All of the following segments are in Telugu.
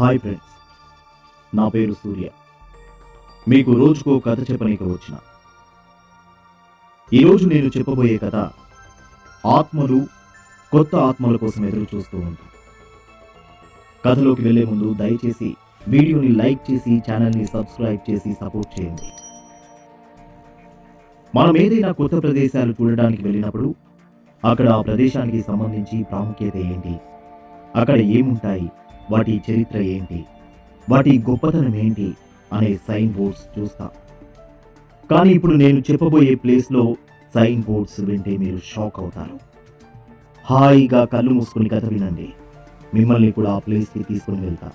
హాయ్ ఫ్రెండ్స్ నా పేరు సూర్య. మీకు రోజుకో కథ చెప్పనీకి వచ్చిన. ఈరోజు నేను చెప్పబోయే కథ ఆత్మలు కొత్త ఆత్మల కోసం ఎదురు చూస్తూ ఉంటాయి కథలోకి వెళ్ళే ముందు దయచేసి వీడియోని లైక్ చేసి ఛానల్ని సబ్స్క్రైబ్ చేసి సపోర్ట్ చేయండి. మనం ఏదైనా కొత్త ప్రదేశాలు చూడడానికి వెళ్ళినప్పుడు అక్కడ ఆ ప్రదేశానికి సంబంధించి ప్రాముఖ్యత ఏంటి? అక్కడ ఏముంటాయి? వాటి చరిత్ర ఏంటి? వాటి గొప్పతనం ఏంటి? అనే సైన్ బోర్డ్స్ చూస్తా. కానీ ఇప్పుడు నేను చెప్పబోయే ప్లేస్లో సైన్ బోర్డ్స్ వింటే మీరు షాక్ అవుతారు. హాయిగా కళ్ళు మూసుకుని కథ వినండి. మిమ్మల్ని కూడా ఆ ప్లేస్కి తీసుకుని వెళ్తా.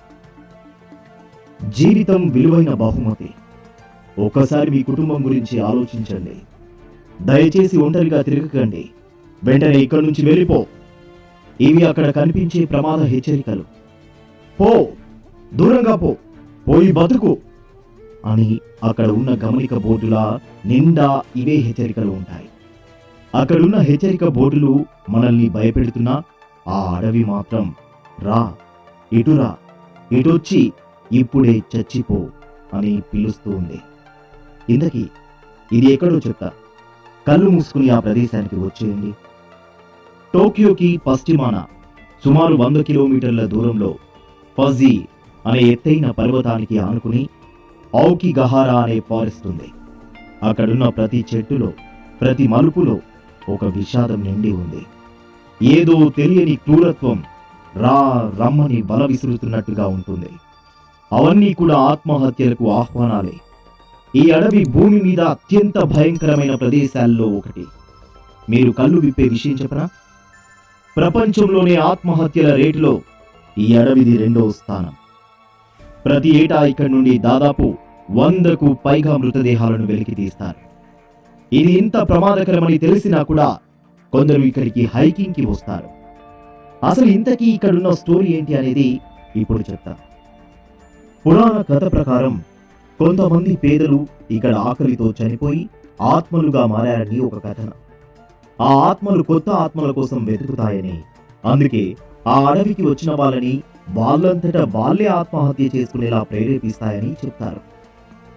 జీవితం విలువైన బహుమతి. ఒక్కసారి మీ కుటుంబం గురించి ఆలోచించండి. దయచేసి ఒంటరిగా తిరగకండి. వెంటనే ఇక్కడి నుంచి వెళ్ళిపో. ఇవి అక్కడ కనిపించే ప్రమాద హెచ్చరికలు. పో దూరంగా పో పోయి బతుకు అని అక్కడ ఉన్న గమనిక బోర్డుల నిండా ఇవే హెచ్చరికలు ఉంటాయి. అక్కడున్న హెచ్చరిక బోర్డులు మనల్ని భయపెడుతున్నా ఆ అడవి మాత్రం రా ఇటురా ఇటొచ్చి ఇప్పుడే చచ్చిపో అని పిలుస్తూ ఉంది. ఇంతకీ ఇది ఎక్కడో చెప్తా. కళ్ళు మూసుకుని ఆ ప్రదేశానికి వచ్చేయండి. టోక్యోకి పశ్చిమాన సుమారు వంద కిలోమీటర్ల దూరంలో ఫజీ అనే ఎత్తైన పర్వతానికి ఆనుకుని ఔకి గహారా అనే పారిస్తుంది. అక్కడున్న ప్రతి చెట్టులో ప్రతి మలుపులో ఒక విషాదం నిండి ఉంది. ఏదో తెలియని క్రూరత్వం రా రమ్మని బల విసురుతున్నట్టుగా ఉంటుంది. అవన్నీ కూడా ఆత్మహత్యలకు ఆహ్వానాలే. ఈ అడవి భూమి మీద అత్యంత భయంకరమైన ప్రదేశాల్లో ఒకటి. మీరు కళ్ళు విప్పే విషయం చెప్పరా ప్రపంచంలోనే ఆత్మహత్యల రేటులో ఈ అడవిది రెండో స్థానం. ప్రతి ఏటా ఇక్కడి నుండి దాదాపు వందకు పైగా మృతదేహాలను వెలికి తీస్తారు. ఇది ఇంత ప్రమాదకరమని తెలిసినా కూడా కొందరు ఇక్కడికి హైకింగ్కి వస్తారు. అసలు ఇంతకీ ఇక్కడున్న స్టోరీ ఏంటి అనేది ఇప్పుడు చెప్తా పురాణ కథ ప్రకారం కొంతమంది పేదలు ఇక్కడ ఆకలితో చనిపోయి ఆత్మలుగా మారారని ఒక కథన. ఆ ఆత్మలు కొత్త ఆత్మల కోసం వెతుకుతాయని అందుకే ఆ అడవికి వచ్చిన వాళ్ళని వాళ్ళంతటా వాళ్ళే ఆత్మహత్య చేసుకునేలా ప్రేరేపిస్తాయని చెప్తారు.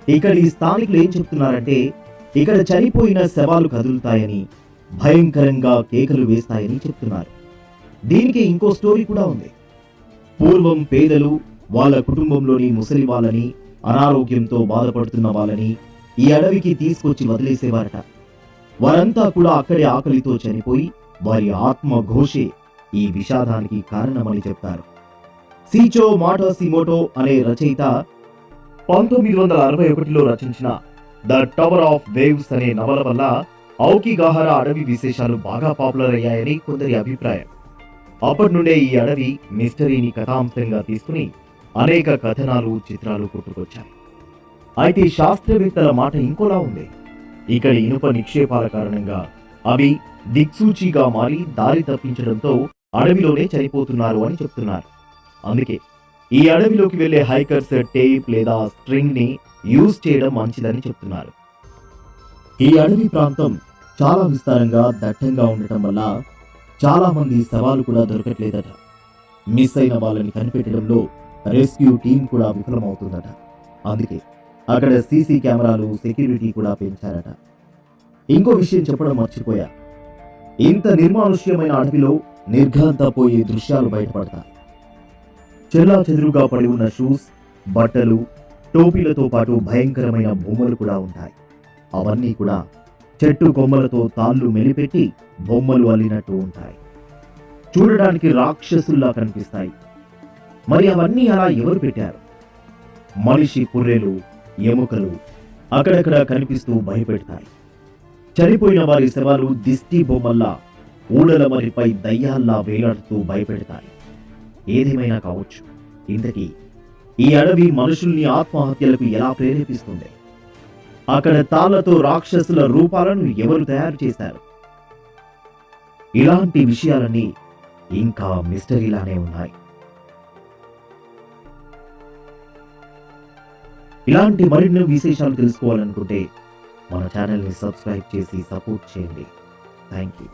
ఇక్కడ ఈ స్థానికులు ఏం చెప్తున్నారంటే ఇక్కడ చనిపోయిన శవాలు కదులుతాయని భయంకరంగా కేకలు వేస్తాయని చెప్తున్నారు. దీనికి ఇంకో స్టోరీ కూడా ఉంది. పూర్వం పేదలు వాళ్ళ కుటుంబంలోని ముసలి వాళ్ళని అనారోగ్యంతో బాధపడుతున్న వాళ్ళని ఈ అడవికి తీసుకొచ్చి వదిలేసేవారట. వారంతా కూడా అక్కడే ఆకలితో చనిపోయి వారి ఆత్మ ఘోషే ఈ విషాదానికి కారణమని చెప్తారు. సీచో మాటోసిమోటో అనే రచయిత పంతొమ్మిది వందల అరవై ఒకటిలో రచించిన ద టవర్ ఆఫ్ వేవ్స్ అనే నవల వల్ల ఔకిగాహార అడవి విశేషాలు బాగా పాపులర్ అయ్యాయని కొందరి అభిప్రాయం. అప్పటి నుండే ఈ అడవి మిస్టరీని కథాంశంగా తీసుకుని అనేక కథనాలు చిత్రాలు పుట్టుకొచ్చాయి. అయితే శాస్త్రవేత్తల మాట ఇంకోలా ఉంది. ఇక్కడ ఇనుప నిక్షేపాల కారణంగా అవి దిక్సూచిగా మారి దారి తప్పించడంతో అడవిలోనే చనిపోతున్నారు అని చెప్తున్నారు. అందుకే ఈ అడవిలోకి వెళ్ళే హైకర్స్ టేప్ లేదా స్ట్రింగ్ని యూజ్ చేయడం మంచిదని చెప్తున్నారు. ఈ అడవి ప్రాంతం చాలా విస్తారంగా దట్టంగా ఉండటం వల్ల చాలా మంది సవాలు కూడా దొరకట్లేదట. మిస్ అయిన వాళ్ళని కనిపెట్టడంలో రెస్క్యూ టీం కూడా విఫలమవుతుందట. అందుకే అక్కడ సీసీ కెమెరాలు సెక్యూరిటీ కూడా పెంచారట. ఇంకో విషయం చెప్పడం మర్చిపోయా. ఇంత నిర్మానుష్యమైన అడవిలో నిర్ఘాంతపోయే దృశ్యాలు బయటపడతాయి. చెల్లా చెదురుగా పడి ఉన్న షూస్ బట్టలు టోపీలతో పాటు భయంకరమైన బొమ్మలు కూడా ఉంటాయి. అవన్నీ కూడా చెట్టు కొమ్మలతో తాళ్ళు మెలిపెట్టి బొమ్మలు అల్లినట్టు ఉంటాయి. చూడడానికి రాక్షసుల్లా కనిపిస్తాయి. మరి అవన్నీ అలా ఎవరు పెట్టారు? మనిషి పుర్రెలు ఎముకలు అక్కడక్కడ కనిపిస్తూ భయపెడతాయి. చనిపోయిన వారి శవాలు దిష్టి బొమ్మల్లా ఊడల మరిపై దయ్యాల్లా వేలాడుతూ భయపెడతాయి. ఏదేమైనా కావచ్చు. ఇంతకీ ఈ అడవి మనుషుల్ని ఆత్మహత్యలకు ఎలా ప్రేరేపిస్తుంది? అక్కడ తాళ్ళతో రాక్షసుల రూపాలను ఎవరు తయారు చేశారు ఇలాంటి విషయాలన్నీ ఇంకా మిస్టరీలానే ఉన్నాయి. ఇలాంటి మరిన్ని విశేషాలు తెలుసుకోవాలనుకుంటే మన ఛానల్ని సబ్స్క్రైబ్ చేసి సపోర్ట్ చేయండి. Thank you